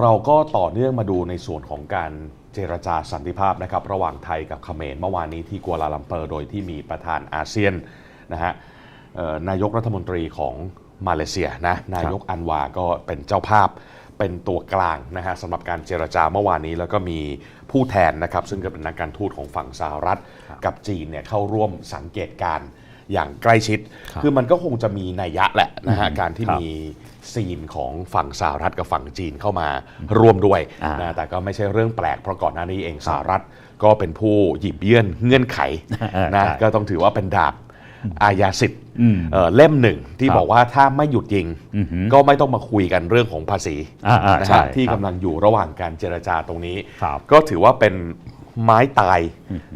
เราก็ต่อเนื่องมาดูในส่วนของการเจรจาสันติภาพนะครับระหว่างไทยกับเขมรเมื่อวานนี้ที่กัวลาลัมเปอร์โดยที่มีประธานอาเซียนนะฮะเอ่อนายกรัฐมนตรีของมาเลเซียนะนายกอันวาก็เป็นเจ้าภาพเป็นตัวกลางนะฮะสำหรับการเจรจาเมื่อวานนี้ แล้วก็มีผู้แทนนะครับซึ่งก็เป็นนักการทูตของฝั่งสหรัฐ กับจีนเนี่ยเข้าร่วมสังเกตการณ์ อย่างใกล้ชิดครับคือมันก็คงจะมีนัยยะแหละนะฮะการที่ครับมีซีนของฝั่งสหรัฐกับฝั่งจีนเข้ามาร่วมด้วยอ่านนะแต่ก็ไม่ใช่เรื่องแปลกเพราะก่อนหน้านี้เองสหรัฐก็เป็นผู้หยิบยื่นเงื่อนไขเออนะใช่ก็ต้องถือว่าเป็นดาบอาญาสิทธิ์อืมเอ่อเล่มหนึ่งที่ครับบอกว่าถ้าไม่หยุดยิงอือหือก็ไม่ต้องมาคุยกันเรื่องของภาษีอ่าอ่านะใช่ฮะที่ครับกำลังอยู่ระหว่างการเจรจาตรงนี้ครับก็ถือว่าเป็นไม้ตาย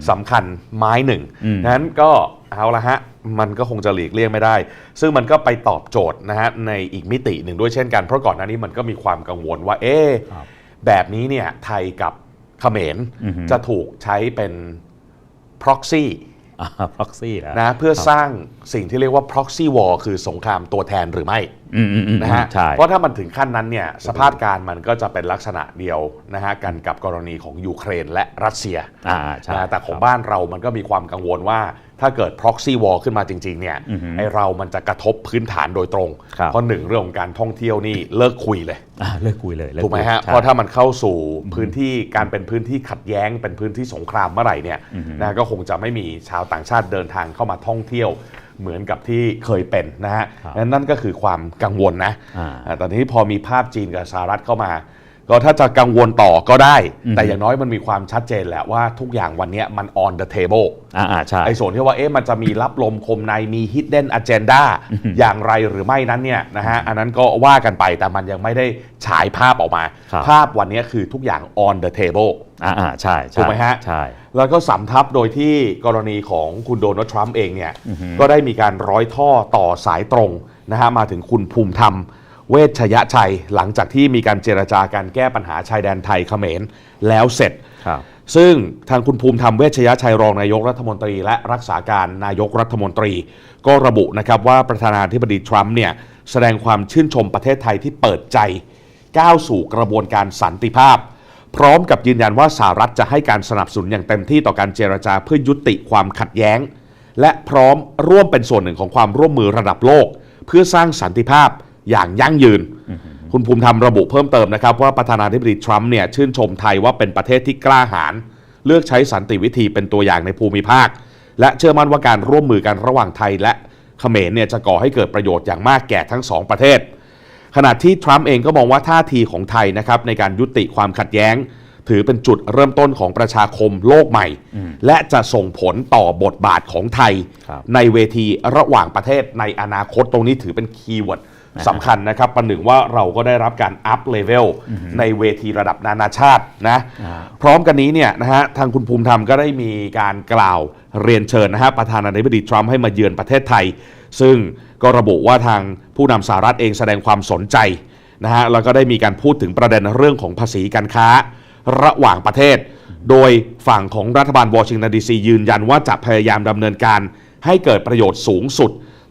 สำคัญไม้หนึ่งอืมนั้นก็เอาละฮะ มันก็คงจะหลีกเลี่ยงไม่ได้ ซึ่งมันก็ไปตอบโจทย์นะฮะในอีกมิติหนึ่งด้วยเช่นกันเพราะก่อนหน้านี้มันก็มีความกังวลว่า เอ๊ะครับแบบนี้เนี่ยไทยกับเขมรอือหือจะถูกใช้เป็น proxy อ่า proxy แล้วนะเพื่อสร้างสิ่งที่เรียกว่า proxy war คือสงครามตัวแทนหรือไม่อืมอืมอืมนะฮะใช่เพราะถ้ามันถึงขั้นนั้นเนี่ยสภาพการมันก็จะเป็นลักษณะเดียวนะฮะกันกับกรณีของยูเครนและรัสเซียอ่าใช่นะแต่ของครับบ้านเรามันก็มีความกังวลว่า ถ้าเกิด proxy war ขึ้นมาจริง ๆ เนี่ยอือหือไอเรามันจะกระทบพื้นฐานโดยตรง ครับ เพราะหนึ่งเรื่องของการท่องเที่ยวนี่เลิกคุยเลย อ่าเลิกคุยเลยเลิถูกไหมคุยฮะ ใช่ เพราะถ้ามันเข้าสู่พื้นที่การเป็นพื้นที่ขัดแย้ง เป็นพื้นที่สงครามเมื่อไหร่เนี่ยนะก็คงจะไม่มีชาวต่างชาติเดินทางเข้ามาท่องเที่ยวเหมือนกับที่เคยเป็นนะฮะครับนั่นนั่นก็คือความกังวลนะอ่าอ่า แต่ทีนี้พอมีภาพจีนกับสหรัฐเข้ามา ก็ถ้าจะกังวลต่อก็ได้อืมแต่อย่างน้อยมันมีความชัดเจนแหละว่าทุกอย่างวันเนี้ยมัน on the table อ่าอ่าใช่ไอ้ส่วนที่ว่าเอ๊ะมันจะมีรับลมคมในมี hidden agenda อย่างไรหรือไม่นั้นเนี่ยนะฮะอันนั้นก็ว่ากันไปแต่มันยังไม่ได้ฉายภาพออกมาครับภาพวันนี้คือทุกอย่าง on the table อ่าอ่าใช่ใช่ถูกไหมฮะใช่แล้วก็สำทับโดยที่กรณีของคุณโดนัลด์ทรัมป์เองเนี่ยก็ได้มีการร้อยท่อต่อสายตรงนะฮะมาถึงคุณภูมิธรรม เวชยชัย หลังจากที่มีการเจรจาการแก้ปัญหาชายแดนไทยเขมรแล้วเสร็จครับซึ่งทางคุณภูมิธรรมเวชยชัยรองนายกรัฐมนตรี และรักษาการนายกรัฐมนตรี ก็ระบุนะครับว่าประธานาธิบดีทรัมป์เนี่ยแสดงความชื่นชมประเทศไทยที่เปิดใจ ก้าวสู่กระบวนการสันติภาพ พร้อมกับยืนยันว่าสหรัฐจะให้การสนับสนุนอย่างเต็มที่ต่อการเจรจาเพื่อยุติความขัดแย้ง และพร้อมร่วมเป็นส่วนหนึ่งของความร่วมมือระดับโลก เพื่อสร้างสันติภาพ อย่างยั่งยืน คุณภูมิธรรมระบุเพิ่มเติมนะครับว่าประธานาธิบดีทรัมป์เนี่ยชื่นชมไทยว่าเป็นประเทศที่กล้าหาญเลือกใช้สันติวิธีเป็นตัวอย่างในภูมิภาค และเชื่อมั่นว่าการร่วมมือกันระหว่างไทยและเขมรเนี่ยจะก่อให้เกิดประโยชน์อย่างมากแก่ทั้งสองประเทศ ขณะที่ทรัมป์เองก็มองว่าท่าทีของไทยนะครับในการยุติความขัดแย้ง ถือเป็นจุดเริ่มต้นของประชาคมโลกใหม่ และจะส่งผลต่อบทบาทของไทยครับในเวทีระหว่างประเทศในอนาคตตรงนี้ถือเป็นคีย์เวิร์ด สำคัญนะครับประหนึ่งว่าเราก็ได้รับการอัพเลเวลในเวทีระดับนานาชาตินะอ่าพร้อมกันนี้เนี่ยนะฮะทางคุณภูมิธรรมก็ได้มีการกล่าวเรียนเชิญนะฮะประธานาธิบดีทรัมป์ให้มาเยือนประเทศไทย ซึ่งก็ระบุว่าทางผู้นำสหรัฐเองแสดงความสนใจนะฮะแล้วก็ได้มีการพูดถึงประเด็นเรื่องของภาษีการค้าระหว่างประเทศ โดยฝั่งของรัฐบาลวอชิงตันดีซียืนยันว่าจะพยายามดำเนินการให้เกิดประโยชน์สูงสุด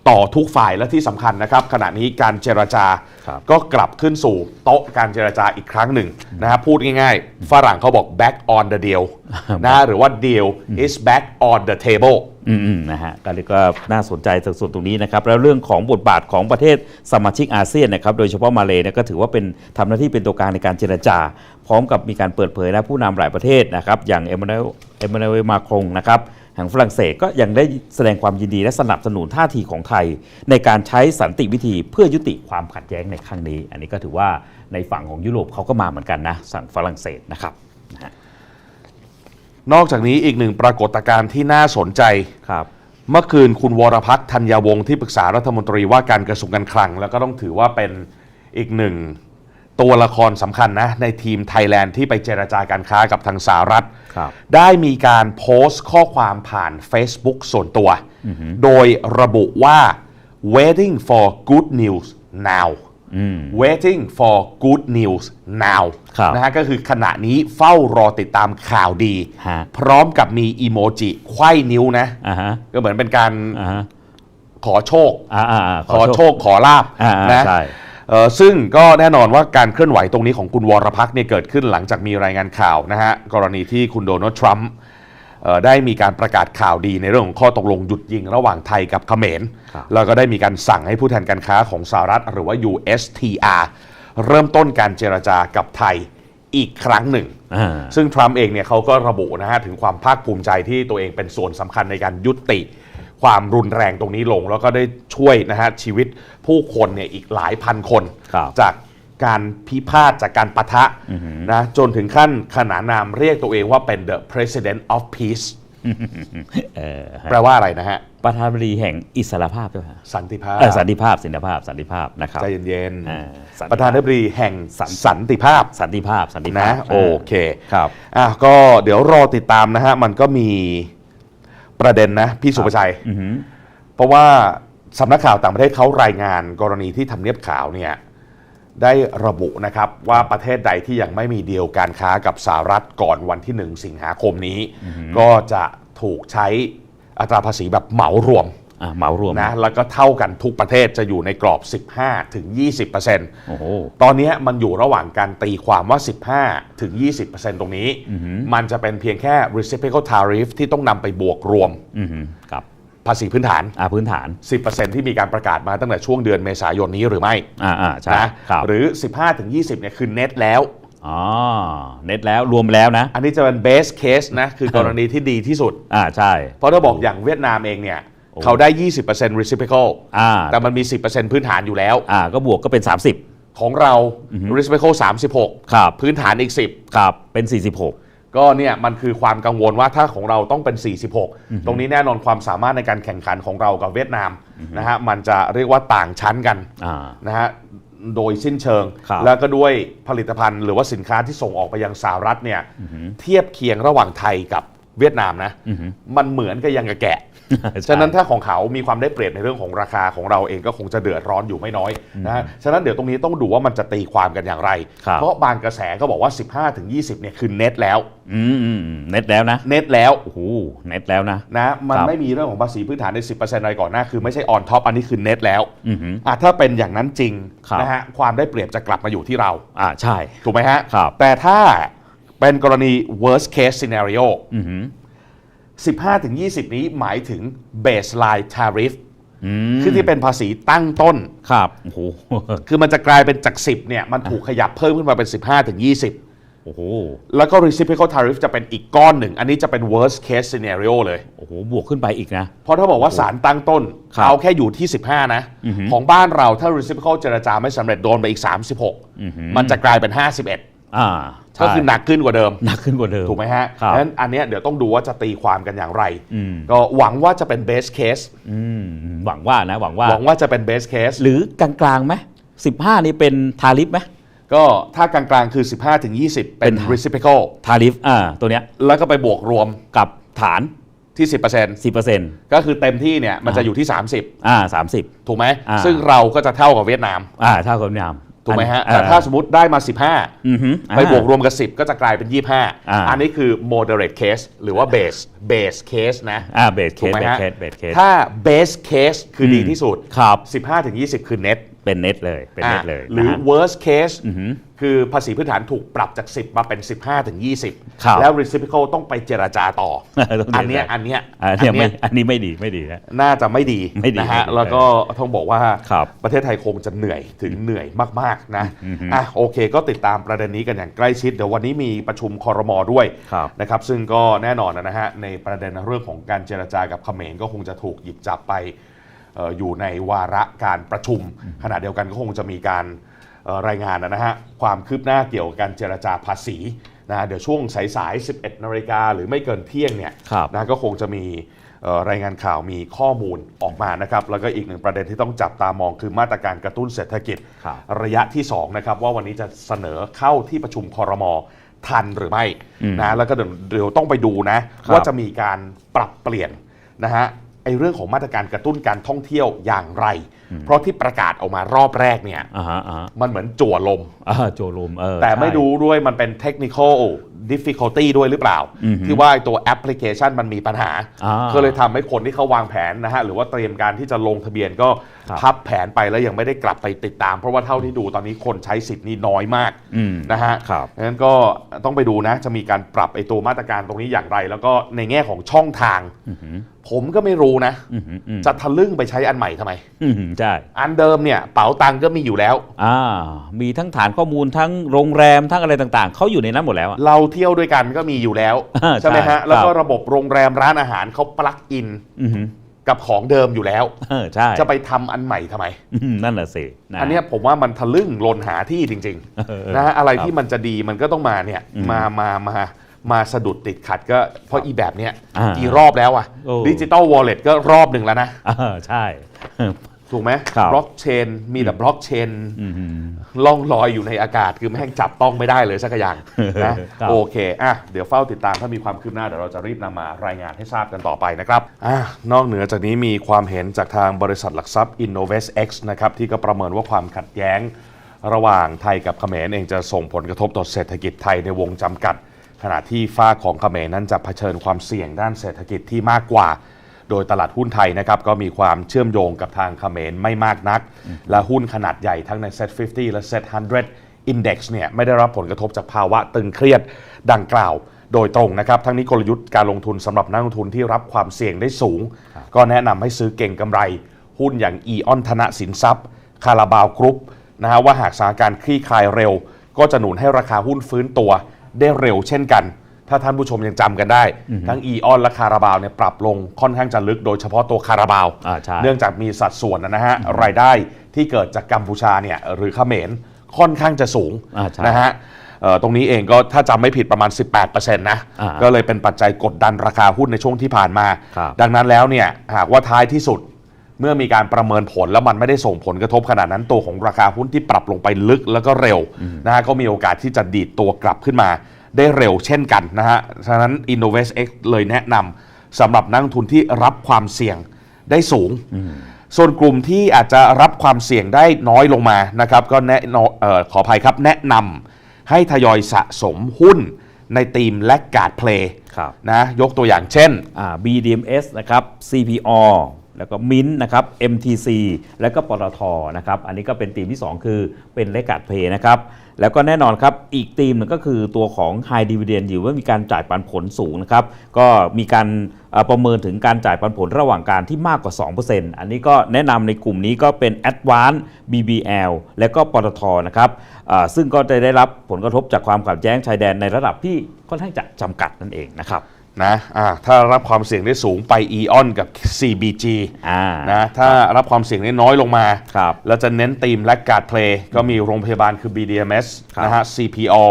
ต่อทุกฝ่ายและที่สำคัญนะครับ ขณะนี้การเจรจาครับก็กลับขึ้นสู่โต๊ะการเจรจาอีกครั้งหนึ่งนะครับพูดง่ายๆ ฝรั่งเขาบอก back on the deal นะหรือว่า deal is back on the table อืมอืมนะฮะก็เรียกว่าน่าสนใจส่วนตรงนี้นะครับ แล้วเรื่องของบทบาทของประเทศสมาชิกอาเซียนนะครับ โดยเฉพาะมาเลเนี่ยก็ถือว่าเป็นทำหน้าที่เป็นตัวกลางในการเจรจา พร้อมกับมีการเปิดเผยนะผู้นำหลายประเทศนะครับ อย่างเอม a น u เอม a น u เอลมาครงนะครับ แห่งฝรั่งเศสก็ยังได้แสดงความยินดีและสนับสนุนท่าทีของไทย ในการใช้สันติวิธีเพื่อยุติความขัดแย้งในครั้งนี้ อันนี้ก็ถือว่าในฝั่งของยุโรปเขาก็มาเหมือนกันนะฝั่งฝรั่งเศสนะครับนะฮะนอกจากนี้อีกหนึ่งปรากฏการณ์ที่น่าสนใจครับ เมื่อคืนคุณวรพัฒน์ธัญญาวงศ์ที่ปรึกษารัฐมนตรีว่าการกระทรวงการคลัง แล้วก็ต้องถือว่าเป็นอีกหนึ่ง ตัวละครสำคัญนะ ในทีมไทยแลนด์ที่ไปเจรจาการค้ากับทางสหรัฐ ครับ ได้มีการโพสต์ข้อความผ่าน Facebook ส่วนตัว โดยระบุว่า waiting for good news now waiting for good news now ครับนะฮะก็คือขณะนี้เฝ้ารอติดตามข่าวดี ฮะ พร้อมกับมีอีโมจิไขว้นิ้วนะ อ่าฮะก็เหมือนเป็นการอ่าฮะขอโชค อ่าอ่าาขอโชคขอลาบอ่าอ่านะใช่เอ่อ ซึ่งก็แน่นอนว่าการเคลื่อนไหวตรงนี้ของคุณวรพักษ์เนี่ยเกิดขึ้นหลังจากมีรายงานข่าวนะฮะกรณีที่คุณโดนัลด์ทรัมป์เอ่อได้มีการประกาศข่าวดีในเรื่องของข้อตกลงหยุดยิงระหว่างไทยกับเขมรครับแล้วก็ได้มีการสั่งให้ผู้แทนการค้าของสหรัฐ หรือว่า USTR เริ่มต้นการเจรจากับไทยอีกครั้งหนึ่งอ่าซึ่งทรัมป์เองเนี่ยเขาก็ระบุนะฮะถึงความภาคภูมิใจที่ตัวเองเป็นส่วนสำคัญในการยุติ ความรุนแรงตรงนี้ลง แล้วก็ได้ช่วยนะฮะชีวิตผู้คนเนี่ยอีกหลายพันคน ครับจากการพิพาทจากการปะทะนะจนถึงขั้นขนานนามเรียกตัวเองว่าเป็น the president of peace เออแปลว่าอะไรนะฮะ ประธานาธิบดีแห่งอิสรภาพด้วยฮะสันติภาพเออสันติภาพสันติภาพสันติภาพนะครับ ใจเย็นอ่าสันติภาพประธานาธิบดีแห่งสันติภาพ สันติภาพสันติภานะพโอเคครับ อะก็เดี๋ยวรอติดตามนะฮะ มันก็มี ประเด็นนะพี่สุประชัย อือหือ เพราะว่าสำนักข่าวต่างประเทศเขารายงานกรณีที่ทำเนียบขาวเนี่ยได้ระบุนะครับว่าประเทศใดที่ยังไม่มีดีลการค้ากับสหรัฐก่อนวันที่ 1 สิงหาคมนี้ ก็จะถูกใช้อัตราภาษีแบบเหมารวมอะ เหมารวมนะแล้วก็เท่ากันทุกประเทศจะอยู่ในกรอบ 15 ถึง 20%โอ้โหตอนนี้มันอยู่ระหว่างการตีความว่า 15 ถึง 20%ตรงนี้ มันจะเป็นเพียงแค่ reciprocal tariff ที่ต้องนำไปบวกรวมอือหือครับภาษีพื้นฐานอ่าพื้นฐาน 10%ที่มีการประกาศมาตั้งแต่ช่วงเดือนเมษายนนี้หรือไม่อ่าอ่าใช่นะครับหรือ 15ถึง20เนี่ยคือ net แล้วอ๋อเน็ตแล้วรวมแล้วนะ อันนี้จะเป็น base case นะ คือกรณีที่ดีที่สุดอ่าใช่ เพราะถ้าบอกอย่างเวียดนามเองเนี่ยโอ้ เขาได้ 20% reciprocal อ่าแต่มันมี 10%พื้นฐานอยู่แล้ว อ่าก็บวกก็เป็น 30 ของเรา reciprocal 36 ครับ พื้นฐานอีก10ครับเป็น 46ก็เนี่ยมันคือความกังวลว่าถ้าของเราต้องเป็น 46 ตรงนี้แน่นอนความสามารถในการแข่งขันของเรากับเวียดนามนะฮะมันจะเรียกว่าต่างชั้นกัน อ่า นะฮะโดยสิ้นเชิง ครับแล้วก็ด้วยผลิตภัณฑ์หรือว่าสินค้าที่ส่งออกไปยังสหรัฐเนี่ยเทียบเคียงระหว่างไทยกับเวียดนามนะ มันเหมือนกับยังกับแกะ ฉะนั้นถ้าของเขามีความได้เปรียบในเรื่องของราคาของเราเองก็คงจะเดือดร้อนอยู่ไม่น้อยนะฮะฉะนั้นเดี๋ยวตรงนี้ต้องดูว่ามันจะตีความกันอย่างไรครับเพราะบางกระแสก็บอกว่า 15-20เนี่ยคือเน็ตแล้วอืมอืมอืมเน็ตแล้วนะ เน็ตแล้วโอ้โหเน็ตแล้วนะนะมันครับไม่มีเรื่องของภาษีพื้นฐานใน 10%อะไรก่อนหน้าคือไม่ใช่ออนท็อปอันนี้คือเน็ตแล้วอือหืออะถ้าเป็นอย่างนั้นจริงครับนะฮะความได้เปรียบจะกลับมาอยู่ที่เราอ่าใช่ ถูกไหมฮะครับแต่ถ้าเป็นกรณี worst case scenario อือหือ 15-20 นี้หมายถึง baseline tariff อืมคือที่เป็นภาษีตั้งต้น ครับโอ้โหคือมันจะกลายเป็นจาก 10 เนี่ย มันถูกขยับเพิ่มขึ้นมาเป็น 15-20 โอ้โห แล้วก็ reciprocal tariff จะเป็นอีกก้อนหนึ่ง อันนี้จะเป็น worst case scenario เลย โอ้โห บวกขึ้นไปอีกนะ เพราะถ้าบอกว่าสารตั้งต้นครับเอาแค่อยู่ที่ 15 นะอือหือของบ้านเราถ้า reciprocal เจรจาไม่สำเร็จโดนไปอีกอือหือ36 มันจะกลายเป็น 51 อ่าใช่ก็คือหนักขึ้นกว่าเดิม หนักขึ้นกว่าเดิม ถูกไหมฮะครับดังนั้นอันเนี้ยเดี๋ยวต้องดูว่าจะตีความกันอย่างไร อืมก็หวังว่าจะเป็น best case อืมหวังว่านะหวังว่า หวังว่าจะเป็น best case หรือกลางๆไหมสิบห้านี่เป็นทาริฟไหม ก็ถ้ากลางๆคือ 15ถึง20 เป็นเป็น reciprocal ทาริฟอ่าตัวเนี้ยแล้วก็ไปบวกรวมกับฐาน ที่ 10%สิบเปอร์เซ็นต์ก็คือเต็มที่เนี่ยมันจะอยู่ที่อ่าสามสิบ30 ถูกไหมอ่า ซึ่งเราก็จะเท่ากับเวียดนาม อ่าเท่ากับเวียดนาม ถูกไหมฮะอันแต่ถ้าสมมติได้มาอือหือ15 ไปบวกรวมกับ 10 ก็จะกลายเป็นอ่า25 อันนี้คือ moderate case หรือว่า base base case นะอ่าเบสเคถูกสไหมเบสฮะเคสเบสเคสถ้า base case คืออมดีที่สุดครับ15ถึง20 คือ net เป็นเน็ตเลยเป็นเน็ตเลยหรือ นะฮะ worst case อือหือคือภาษีพื้นฐานถูกปรับจาก 10 มาเป็น 15ถึงครับ20 แล้ว reciprocal ต้องไปเจราจาต่อ ต้องเจรจา อันเนี้ยอันเนี้ยอันเนี้ยไม่อันเนี้ยอันนี้ไม่ดีไม่ดีนะ น่าจะไม่ดีไม่ดีนะฮะไม่ดีแล้วก็ต้องบอกว่าครับประเทศไทยคงจะเหนื่อยถึงเหนื่อยมากๆนะอือฮึอะโอเค ก็ติดตามประเด็นนี้กันอย่างใกล้ชิดเดี๋ยววันนี้มีประชุมคอรมอด้วยครับ นะครับซึ่งก็แน่นอนนะฮะในประเด็นเรื่องของการเจรจากับเขมรก็คงจะถูกหยิบจับไปเอ่ออยู่ในวาระการประชุม ขณะเดียวกันก็คงจะมีการเอ่อรายงานนะฮะความคืบหน้าเกี่ยวกับการเจรจาภาษีนะฮะเดี๋ยวช่วงสายๆ11 นาฬิกาหรือไม่เกินเที่ยงเนี่ยครับนะก็คงจะมีเอ่อรายงานข่าวมีข้อมูลออกมานะครับแล้วก็อีกหนึ่งประเด็นที่ต้องจับตามองคือมาตรการกระตุ้นเศรษฐกิจครับระยะที่2นะครับว่าวันนี้จะเสนอเข้าที่ประชุมคอรมอทันหรือไม่นะแล้วก็เดี๋ยวเดี๋ยวต้องไปดูนะครับว่าจะมีการปรับเปลี่ยนนะฮะ ไอเรื่องของมาตรการกระตุ้นการท่องเที่ยวอย่างไร เพราะที่ประกาศออกมารอบแรกเนี่ย อ่าฮะอ่าฮะมันเหมือนจั่วลม อ่าโจลูมเออแต่ไม่ใช่ รู้ด้วยมันเป็น technical difficulty ด้วยหรือเปล่า ที่ว่าไอ้ตัวแอปพลิเคชันมันมีปัญหาอ่าก็เลยทำให้คนที่เขาวางแผนนะฮะ หรือว่าเตรียมการที่จะลงทะเบียนก็ครับพับแผนไปแล้วยังไม่ได้กลับไปติดตาม เพราะว่าเท่าที่ดูตอนนี้คนใช้สิทธิ์นี่น้อยมากอืมนะฮะครับงั้นก็ต้องไปดูนะ จะมีการปรับไอ้ตัวมาตรการตรงนี้อย่างไร แล้วก็ในแง่ของช่องทางผมก็ไม่รู้นะอืมอืมอืมจะทะลึ่งไปใช้อันใหม่ทำไมอืมใช่อันเดิมเนี่ยเป๋าตังก็มีอยู่แล้วอ่ามีทั้งฐานข้อมูลทั้งโรงแรมทั้งอะไรต่างๆเขาอยู่ในนั้นหมดแล้วอะเราเที่ยวด้วยกันก็มีอยู่แล้วอ่าใช่ไหมใช่ฮะ แล้วก็ครับระบบโรงแรมร้านอาหารเขาปลักอินอือหือกับของเดิมอยู่แล้วเออใช่จะไปทำอันใหม่ทำไมอืมนั่นแหละสิะอันเนี้ยผมว่ามันทะลึ่งลนหาที่จริงเออๆนะฮะอะไรครับที่มันจะดีมันก็ต้องมาเนี่ยมามามามาสะดุดติดขัดก็เพราะอีแบบเนี้ยอ่ากี่รอบแล้วอะโอ้ดิจิตอลวอลเล็ตก็รอบหนึ่งแล้วนะเออใช่ ถูกไหมครับ บล็อกเชนมีแต่บล็อกเชนอืมล่องลอยอยู่ในอากาศคือแม่งจับต้องไม่ได้เลยสักอย่างนะครับโอเคอะเดี๋ยวเฝ้าติดตามถ้ามีความคืบหน้าเดี๋ยวเราจะรีบนำมารายงานให้ทราบกันต่อไปนะครับอะนอกเหนือจากนี้มีความเห็นจากทางบริษัทหลักทรัพย์ Innovest X นะครับที่ก็ประเมินว่าความขัดแย้ง ระหว่างไทยกับเขมรเองจะส่งผลกระทบต่อเศรษฐกิจไทยในวงจำกัด ขณะที่ฝ้ากของเขมรนั้นจะเผชิญความเสี่ยงด้านเศรษฐกิจที่มากกว่า โดยตลาดหุ้นไทยนะครับก็มีความเชื่อมโยงกับทางเขมรไม่มากนัก และหุ้นขนาดใหญ่ทั้งใน Set 50 และ Set 100 Index เนี่ยไม่ได้รับผลกระทบจากภาวะตึงเครียดดังกล่าว โดยตรงนะครับ ทั้งนี้กลยุทธ์การลงทุนสำหรับนักลงทุนที่รับความเสี่ยงได้สูง ก็แนะนำให้ซื้อเก่งกำไร หุ้นอย่างอีออนธนสินทรัพย์ คาราบาวกรุ๊ปนะฮะว่าหากสถานการณ์คลี่คลายเร็ว ก็จะหนุนให้ราคาหุ้นฟื้นตัวได้เร็วเช่นกัน ถ้าท่านผู้ชมยังจำกันได้ ทั้งอีออนและคาราบาวเนี่ยปรับลงค่อนข้างจะลึกโดยเฉพาะตัวคาราบาว อ่าใช่ เนื่องจากมีสัดส่วนนะฮะรายได้ที่เกิดจากกัมพูชาเนี่ยหรือเขมรค่อนข้างจะสูงอ่าใช่นะฮะเอ่อตรงนี้เองก็ถ้าจำไม่ผิดประมาณ 18%นะอ่าก็เลยเป็นปัจจัยกดดันราคาหุ้นในช่วงที่ผ่านมา ครับ ดังนั้นแล้วเนี่ยหากว่าท้ายที่สุด เมื่อมีการประเมินผลแล้วมันไม่ได้ส่งผลกระทบขนาดนั้นตัวของราคาหุ้นที่ปรับลงไปลึกแล้วก็เร็วนะฮะก็มีโอกาสที่จะดีดตัวกลับขึ้นมา ได้เร็วเช่นกันนะฮะ ฉะนั้น Innovest X เลยแนะนำสำหรับนักลงทุนที่รับความเสี่ยงได้สูง ส่วนกลุ่มที่อาจจะรับความเสี่ยงได้น้อยลงมานะครับก็แนะนำเอ่อขออภัยครับแนะนำให้ทยอยสะสมหุ้นในทีมและการ์ดเพลย์ครับนะยกตัวอย่างเช่นอ่า BDMs นะครับ CPO แล้วก็มินนะครับ MTC แล้วก็ปตทนะครับ อันนี้ก็เป็นทีมที่ 2 คือเป็นเลกาดเพย์นะครับ แล้วก็แน่นอนครับ อีกทีมหนึงก็คือตัวของ High Dividend อยู่ว่ามีการจ่ายปันผลสูงนะครับ ก็มีการประเมินถึงการจ่ายปันผลระหว่างการที่มากกว่า 2%อันนี้ก็แนะนำในกลุ่มนี้ก็เป็น Advance BBL และก็ปตทนะครับ ซึ่งก็จะได้รับผลกระทบจากความขัดแย้งชายแดนในระดับที่ค่อนข้างจะจำกัดนั่นเองนะครับ นะอ่าถ้ารับความเสี่ยงได้สูงไป EON กับ CBG อ่านะถ้ารับความเสี่ยงได้น้อยลงมา ครับแล้วจะเน้นทีมและการ์ดเพลย์ก็มีโรงพยาบาลคือ BDMS ครับนะฮะ CPO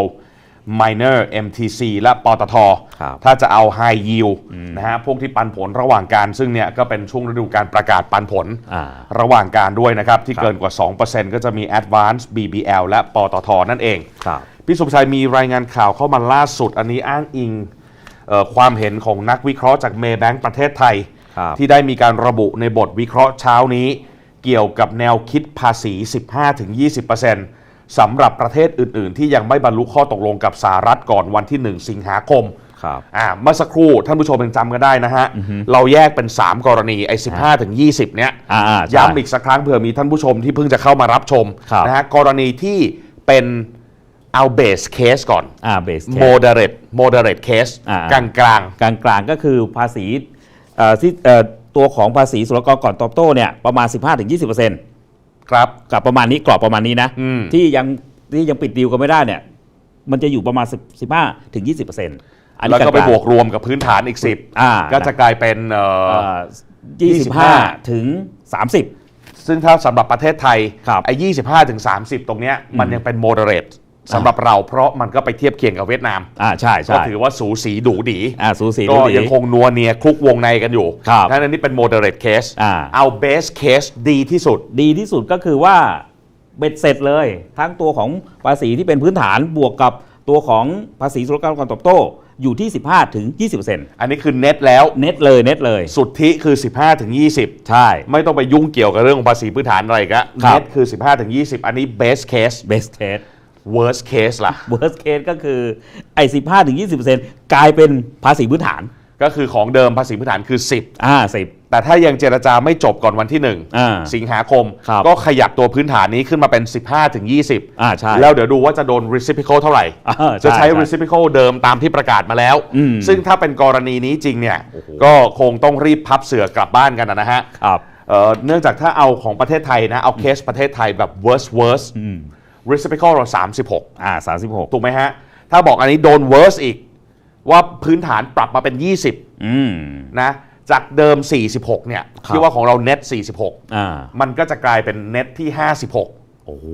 Miner MTC และปตท ครับถ้าจะเอา High Yield นะฮะพวกที่ปันผลระหว่างการซึ่งเนี่ยก็เป็นช่วงฤดูการประกาศปันผลอ่า ระหว่างการด้วยนะครับ ที่ครับเกินกว่า 2%ก็จะมี Advance BBL และปตท นั่นเอง ครับ พี่สุภชัยมีรายงานข่าวเข้ามาล่าสุด อันนี้อ้างอิงเอ่อ ความเห็นของนักวิเคราะห์จากเมย์แบงก์ประเทศไทยครับที่ได้มีการระบุในบทวิเคราะห์เช้านี้ เกี่ยวกับแนวคิดภาษี 15-20%สำหรับประเทศอื่น ๆ ที่ยังไม่บรรลุข้อตกลงกับสหรัฐก่อนวันที่ 1 สิงหาคมครับอ่าเมื่อสักครู่ท่านผู้ชมยังจำกันได้นะฮะ เราแยกเป็น 3 กรณีไอ้15-20เนี้ยอ่าๆใช่ย้ำอีกสักครั้งเผื่อมีท่านผู้ชมที่เพิ่งจะเข้ามารับชมครับนะฮะกรณีที่เป็น เอาเบสเคสก่อนอ่าเบส moderate moderate case อ่ากลางกลางกลางกลางๆก็คือภาษีเอ่อที่เอ่อตัวของภาษีศุลกากรก่อนตอบโต้เนี่ยประมาณ 15-20%ๆครับกับประมาณนี้กรอบประมาณนี้นะอืมที่ยังที่ยังปิดดีลกันไม่ได้เนี่ยมันจะอยู่ประมาณ10 15ถึง20%อันแล้นี้วก็ไปลางๆบวกรวมกับพื้นฐานอีกอ่า10 ก็จะกลายเป็นเอ่อเอ่อ25 25 ถึง 30 ซึ่งถ้าสำหรับประเทศไทยครับไอ้25 ถึง 30 ตรงเนี้ยมันยังเป็น moderate สำหรับเราเพราะมันก็ไปเทียบเคียงกับเวียดนามอ่าใช่ก็ใช่ถือว่าสูสีดูดีอ่าสูสีก็ดูดี ยังคงนัวเนียคลุกวงในกันอยู่ครับนั่นอันนี้เป็น moderate case อ่า เอา base case ดีที่สุด ดีที่สุดก็คือว่าเบ็ดเสร็จเลย ทั้งตัวของภาษีที่เป็นพื้นฐานบวกกับตัวของภาษีศุลกากรก่อนตอบโต้อยู่ที่ 15ถึง20%อันนี้คือเน็ตแล้ว เน็ตเลยเน็ตเลย สุทธิคือ 15ถึง20 ใช่ ไม่ต้องไปยุ่งเกี่ยวกับเรื่องของภาษีพื้นฐานอะไรก็ครับ เน็ตคือ 15ถึง20 อันนี้ base case best case worst case ล่ะ worst case ก็คือไอ้15ถึง20กลายเป็นภาษีพื้นฐาน ก็คือของเดิมภาษีพื้นฐานคือ 10 อ่าสิบ แต่ถ้ายังเจรจาไม่จบก่อนวันที่ อ่า1 สิงหาคม ครับก็ขยับตัวพื้นฐานนี้ขึ้นมาเป็น 15 ถึง 20อ่าใช่แล้วเดี๋ยวดูว่าจะโดน reciprocal เท่าไหร่ อ่าจะใช้ ใช่ reciprocal เดิมตามที่ประกาศมาแล้ว อืม ซึ่งถ้าเป็นกรณีนี้จริงเนี่ยโอ้โหก็คงต้องรีบพับเสือกลับบ้านกันนะฮะ ครับ เอ่อเนื่องจากถ้าเอาของประเทศไทยนะ เอาเคสประเทศไทยแบบ worst worst อืม reciprocal เรา 36 อ่า36 ถูกไหมฮะ ถ้าบอกอันนี้โดน worst อีก ว่าพื้นฐานปรับมาเป็น 20 อืม นะ จากเดิม 46 เนี่ยครับที่ว่าของเรา net อ่า46มันก็จะกลายเป็น net ที่ 56 โอ้โห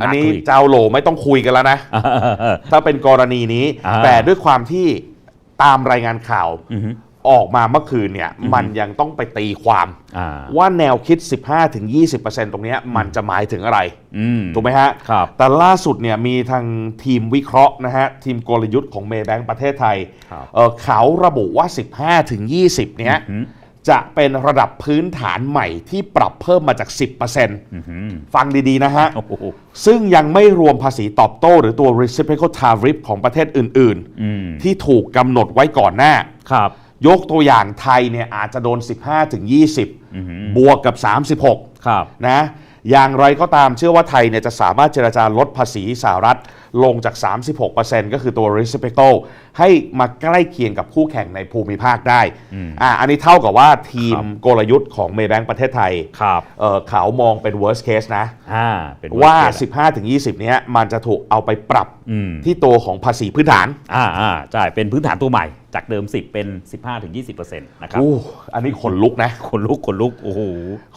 อันนี้หกกว่าเจ้าโหลไม่ต้องคุยกันแล้วนะอีกถ้าเป็นกรณีนี้อ่าแต่ด้วยความที่ตามรายงานข่าว อือฮึออกมาเมื่อคืนเนี่ยมันยังต้องไปตีความอ่าว่าแนวคิด 15-20%ตรงเนี้ยมันจะหมายถึงอะไรอืมถูกไหมฮะครับแต่ล่าสุดเนี่ยมีทางทีมวิเคราะห์นะฮะ ทีมกลยุทธ์ของเมย์แบงก์ประเทศไทยครับเอ่อเขาระบุว่า 15-20 เนี้ยอืมจะเป็นระดับพื้นฐานใหม่ที่ปรับเพิ่มมาจาก 10%อือหือฟังดี ๆ นะฮะโอ้โหซึ่งยังไม่รวมภาษีตอบโต้ หรือตัว reciprocal tariff ของประเทศอื่นอืมๆที่ถูกกำหนดไว้ก่อนหน้าครับ ยกตัวอย่างไทยเนี่ยอาจจะโดน 15-20 บวกกับ 36 ครับ นะอย่างไรก็ตามเชื่อว่าไทยเนี่ยจะสามารถเจราจาลดภาษีสหรัฐลงจาก 36%ก็คือตัว reciprocal ให้มาใกล้เคียงกับคู่แข่งในภูมิภาคได้อ่าอันนี้เท่ากับว่าทีมกลยุทธ์ของเมย์แบงก์ประเทศไทยครับเอ่อเขามองเป็น worst case นะอ่าเป็นว่า worst case 15-20 เนี้ยมันจะถูกเอาไปปรับอืมที่ตัวของภาษีพื้นฐานอ่าอ่าใช่เป็นพื้นฐานตัวใหม่ จากเดิม 10 เป็น 15ถึง20%นะครับอู้อันนี้ขนลุกนะคนลุกคนลุกโอ้โห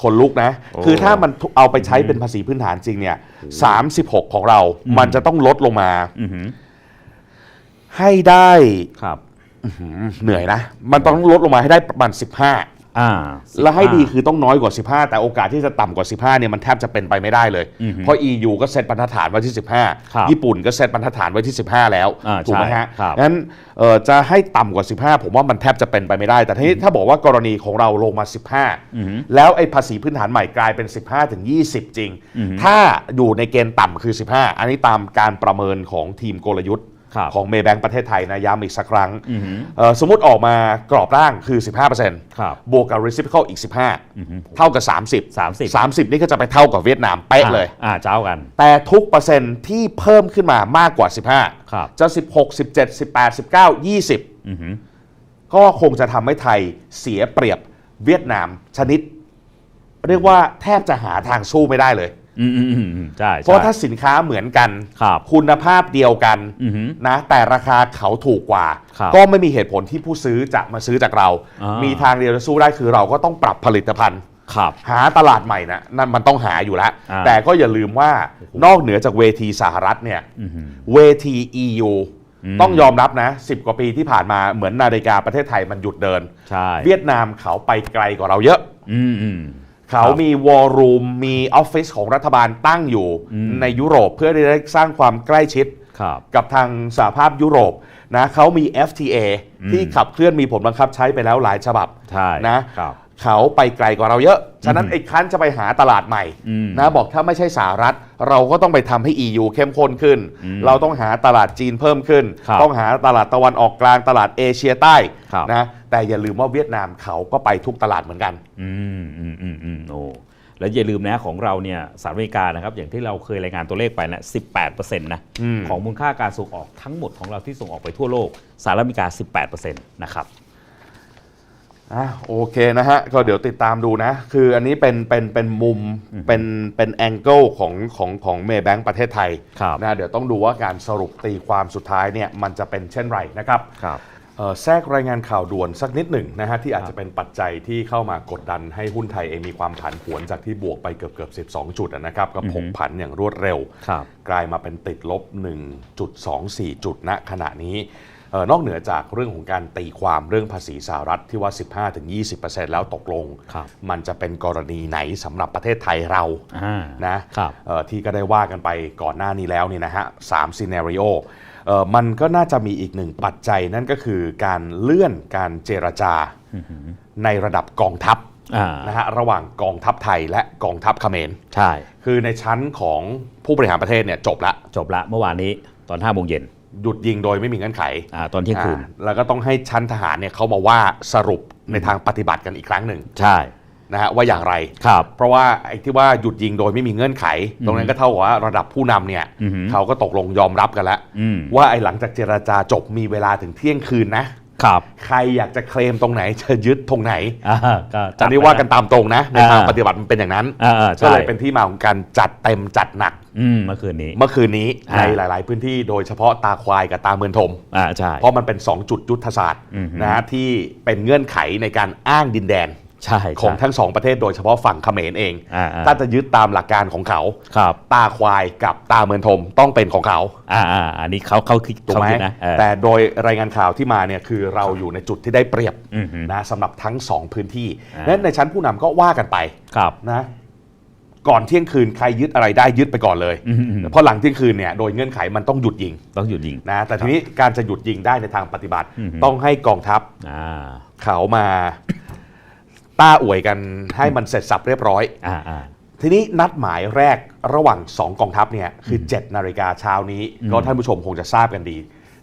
ขนลุกนะโอ้คือถ้ามันเอาไปใช้เป็นภาษีพื้นฐานจริงเนี่ย36 ของเรา มันจะต้องลดลงมาอือหือให้ได้ครับหืมเหนื่อยนะ มันต้องลดลงมาให้ได้ประมาณ 15 อ่าแล้วให้15ดีคือต้องน้อยกว่า 15 แต่โอกาสที่จะต่ำกว่า 15เนี่ยมันแทบจะเป็นไปไม่ได้เลยอือฮึเพราะ EU ก็เซตบรรทัดฐานไว้ที่ครับ15 ญี่ปุ่นก็เซตบรรทัดฐานไว้ที่ 15 แล้วอ่าถูกไหมใช่ฮะครับงั้นเอ่อจะให้ต่ำกว่า 15 ผมว่ามันแทบจะเป็นไปไม่ได้ แต่ทีนี้ถ้าบอกว่ากรณีของเราลงมาอือฮึ15 แล้วไอ้ภาษีพื้นฐานใหม่กลายเป็น 15 ถึง 20 จริงอือฮึถ้าอยู่ในเกณฑ์ต่ำคือ 15 อันนี้ตามการประเมินของทีมกลยุทธ์ครับ ของเมย์แบงก์ประเทศไทยนะย้ำอีกสักครั้งอือหือเอ่อสมมติออกมากรอบร่างคือ 15%ครับบวกกับ reciprocal อีก 15 เท่ากับ 30 30 30 นี่ก็จะไปเท่ากับเวียดนามเป๊ะเลยอ่าเจ้ากัน แต่ทุกเปอร์เซ็นต์ที่เพิ่มขึ้นมามากกว่า 15ครับจะ 16 17 18 19 20อือหือก็คงจะทำให้ไทยเสียเปรียบเวียดนามชนิด เรียกว่าแทบจะหาทางสู้ไม่ได้เลย อืมอืมอืมอืมใช่เพราะใช่ถ้าสินค้าเหมือนกันครับคุณภาพเดียวกันอือหือนะแต่ราคาเขาถูกกว่า ครับก็ไม่มีเหตุผลที่ผู้ซื้อจะมาซื้อจากเรา อ่ามี มีทางเดียวจะสู้ได้คือเราก็ต้องปรับผลิตภัณฑ์ ครับ หาตลาดใหม่นะนั่นมันต้องหาอยู่แล้ว อ่า แต่ก็อย่าลืมว่านอกเหนือจากเวทีสหรัฐเนี่ย อือหือ เวที EU อืม ต้องยอมรับนะ 10 กว่าปีที่ผ่านมาเหมือนนาฬิกาประเทศไทยมันหยุดเดิน ใช่เวียดนามเขาไปไกลกว่าเราเยอะ อืมอืม เขามีวอลลุ่มมีออฟฟิศของรัฐบาลตั้งอยู่อืมในยุโรป เพื่อที่จะได้สร้างความใกล้ชิดครับกับทางสหภาพยุโรปนะเขามี FTA ที่ขับเคลื่อนมีผลบังคับใช้ไปแล้วหลายฉบับใช่นะครับเขาไปไกลกว่าเราเยอะ ฉะนั้นไอ้คันจะไปหาตลาดใหม่อืมนะบอกถ้าไม่ใช่สหรัฐ เราก็ต้องไปทำให้ EU เข้มข้นขึ้นอืมเราต้องหาตลาดจีนเพิ่มขึ้นครับต้องหาตลาดตะวันออกกลางตลาดเอเชียใต้ครับนะ แต่อย่าลืมว่าเวียดนามเขาก็ไปทุกตลาดเหมือนกัน อืมอืมอืมอืมโอ้แล้วอย่าลืมนะของเราเนี่ยสหรัฐอเมริกานะครับ อย่างที่เราเคยรายงานตัวเลขไปนะ18%นะอืม ของมูลค่าการส่งออกทั้งหมดของเราที่ส่งออกไปทั่วโลกสหรัฐอเมริกา 18%นะครับ อะโอเคนะฮะ ก็เดี๋ยวติดตามดูนะ คืออันนี้เป็นเป็นเป็นมุมเป็นเป็นแองเกิลของของของเมย์แบงก์ประเทศไทยครับ นะเดี๋ยวต้องดูว่าการสรุปตีความสุดท้ายเนี่ยมันจะเป็นเช่นไรนะครับ ครับเอ่อ แทรกรายงานข่าวด่วนสักนิดหนึ่งนะฮะที่อาจจะเป็นปัจจัยที่เข้ามากดดันให้หุ้นไทยเองมีความผันผวนจากที่บวกไปเกือบเกือบ12 จุดอะนะครับก็ผกผันอย่างรวดเร็วครับกลายมาเป็นติดลบ 1.24 จุดณขณะนี้เออนอกเหนือจากเรื่องของการตีความเรื่องภาษีสหรัฐที่ว่า 15-20%แล้วตกลงครับมันจะเป็นกรณีไหนสำหรับประเทศไทยเราอ่านะครับเอ่อที่ก็ได้ว่ากันไปก่อนหน้านี้แล้วนี่นะฮะสามซีเนริโอ มันก็น่าจะมีอีกหนึ่งปัจจัยนั่นก็คือการเลื่อนการเจรจาในระดับกองทัพอ่านะฮะระหว่างกองทัพไทยและกองทัพเขมรใช่ คือในชั้นของผู้บริหารประเทศเนี่ยจบละจบละเมื่อวานนี้ตอน5้าโมงเย็นหยุดยิงโดยไม่มีเงื่อนไขอ่าตอนเที่ยงคืนอ่าแล้วก็ต้องให้ชั้นทหารเนี่ยเขามาว่าสรุปในทางปฏิบัติกันอีกครั้งหนึ่งใช่ นะฮะว่าอย่างไร ครับ เพราะว่าไอ้ที่ว่าหยุดยิงโดยไม่มีเงื่อนไข ตรงนั้นก็เท่ากับว่าระดับผู้นำเนี่ยอือหือเขาก็ตกลงยอมรับกันแล้ว อืม ว่าไอ้หลังจากเจราจาจบมีเวลาถึงเที่ยงคืนนะ ครับ ใครอยากจะเคลมตรงไหนจะยึดตรงไหนอ่าก็จัอัดนนี้ไปว่ากันตามตรงนะในทางอ่าปฏิบัติมันเป็นอย่างนั้นอ่าอ่าก็ใช่เลยเป็นที่มาของการจัดเต็มจัดหนัก อืมเมื่อคืนนี้ เมื่อคืนนี้อ่า ในหลาย ๆ พื้นที่โดยเฉพาะตาควายกับตาเมือนทมอ่าใช่ เพราะมันเป็น 2 จุดยุทธศาสตร์อือฮึนะฮะที่เป็นเงื่อนไขในการอ้างดินแดน ใช่ของใช่ทั้งสองประเทศโดยเฉพาะฝั่งเขมรเองอ่าอ่าถ้าจะยึดตามหลักการของเขาครับตาควายกับตาเมือนทมต้องเป็นของเขาอ่าอ่าอันนี้เขาเขาคิดถูกเขาไหมคิดนะเออแต่โดยรายงานข่าวที่มาเนี่ยคือเราอยู่ในจุดที่ได้เปรียบอือฮึนะสำหรับทั้งสองพื้นที่อ่านั้นในชั้นผู้นำก็ว่ากันไปครับนะก่อนเที่ยงคืนใครยึดอะไรได้ยึดไปก่อนเลยอืมอืมเพราะหลังเที่ยงคืนเนี่ยโดยเงื่อนไขมันต้องหยุดยิง ต้องหยุดยิงนะ แต่ทีนี้การจะหยุดยิงได้ในทางปฏิบัติอือฮึต้องให้กองทัพอ่าเขามา ต้าอวยกันให้มันเสร็จสับเรียบร้อย อ่าอ่า ทีนี้นัดหมายแรกระหว่าง 2 กองทัพเนี่ยคือ 7 นาฬิกาเช้านี้อืมก็ท่านผู้ชมคงจะทราบกันดี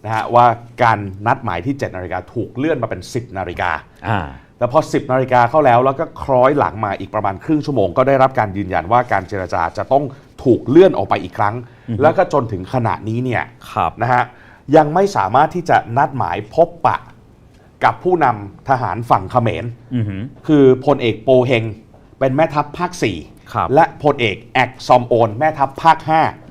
นะฮะว่าการนัดหมายที่ 7 นาฬิกาถูกเลื่อนมาเป็น 10 นาฬิกา อ่า แต่พอ 10 นาฬิกาเข้าแล้วแล้วก็คล้อยหลังมาอีกประมาณครึ่งชั่วโมงก็ได้รับการยืนยันว่าการเจรจาจะต้องถูกเลื่อนออกไปอีกครั้ง แล้วก็จนถึงขณะนี้เนี่ยครับ นะฮะยังไม่สามารถที่จะนัดหมายพบปะ กับผู้นำทหารฝั่งเขมร อือหือ คือพลเอกโปเฮง เป็นแม่ทัพภาค ครับ 4 และพลเอกแอกซอมโอน แม่ทัพภาค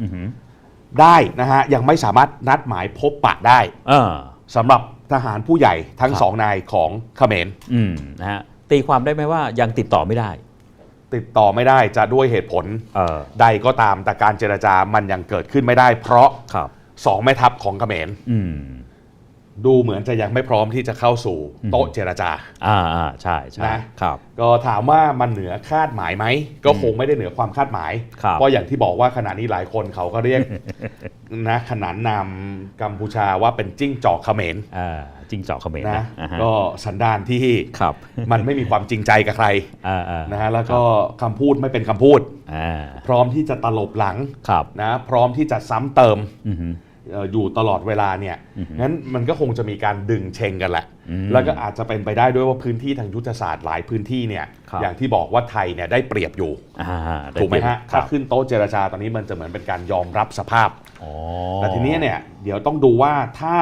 อือหือ5 ได้นะฮะ ยังไม่สามารถนัดหมายพบปะได้เออสำหรับทหารผู้ใหญ่ทั้งครับ สองนายของเขมร อืมนะฮะตีความได้ไหมว่ายังติดต่อไม่ได้ ติดต่อไม่ได้จะด้วยเหตุผลเออใดก็ตามแต่การเจรจามันยังเกิดขึ้นไม่ได้ เพราะครับ สองแม่ทัพของเขมร อืม ดูเหมือนจะยังไม่พร้อมที่จะเข้าสู่โต๊ะเจรจา อ่าอ่าใช่ใช่นะครับ ก็ถามว่ามันเหนือคาดหมายไหม ก็คงไม่ได้เหนือความคาดหมายครับเพราะอย่างที่บอกว่าขณะนี้หลายคนเขาก็เรียกนะขนานนามกัมพูชาว่าเป็นจิ้งจอกเขมรอ่าจริงเจาะเขมรนะนะอ่าฮะก็สันดานที่ครับมันไม่มีความจริงใจกับใครอ่าอ่านะฮะแล้วก็คำพูดไม่เป็นคำพูดอ่าพร้อมที่จะตลบหลังครับนะพร้อมที่จะซ้ำเติม อือหือเอ่ออยู่ตลอดเวลาเนี่ยอือฮึงั้นมันก็คงจะมีการดึงเชงกันแหละอืมแล้วก็อาจจะเป็นไปได้ด้วยว่าพื้นที่ทางยุทธศาสตร์หลายพื้นที่เนี่ยครับอย่างที่บอกว่าไทยเนี่ยได้เปรียบอยู่อ่าด้ถูกไหมฮะคถ้ารับขึ้นโต๊ะเจรจาตอนนี้มันจะเหมือนเป็นการยอมรับสภาพอ๋อแต่ทีนี้เนี่ยเดี๋ยวต้องดูว่าถ้า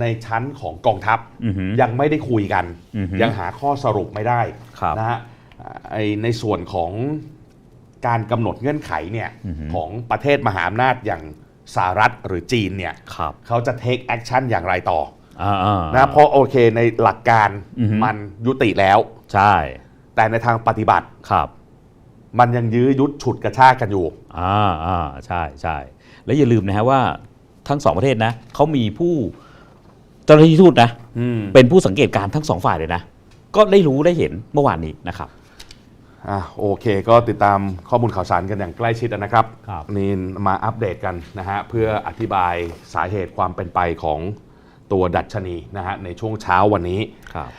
ในชั้นของกองทัพอือหือยังไม่ได้คุยกันอือฮึยังหาข้อสรุปไม่ได้ครับนะฮะอ่าไอในส่วนของการกำหนดเงื่อนไขเนี่ยอือฮึของประเทศมหาอำนาจอย่าง สหรัฐหรือจีนเนี่ยครับเขาจะ take action อย่างไรต่ออ่าอ่านะเพราะโอเคในหลักการอือฮึมันยุติแล้ว ใช่ แต่ในทางปฏิบัติครับ มันยังยื้อยุดฉุดกระชากกันอยู่อ่าอ่าใช่ใช่แล้วอย่าลืมนะฮะว่าทั้งสองประเทศนะเขามีผู้เจ้าหน้าที่ทูตนะอืมเป็นผู้สังเกตการณ์ทั้งสองฝ่ายเลยนะ ก็ได้รู้ได้เห็นเมื่อวานนี้นะครับ อะโอเคก็ติดตามข้อมูลข่าวสารกันอย่างใกล้ชิดนะครับครับ นี่มาอัปเดตกันนะฮะเพื่ออธิบายสาเหตุความเป็นไปของตัวดัชนีนะฮะในช่วงเช้าวันนี้ ครับ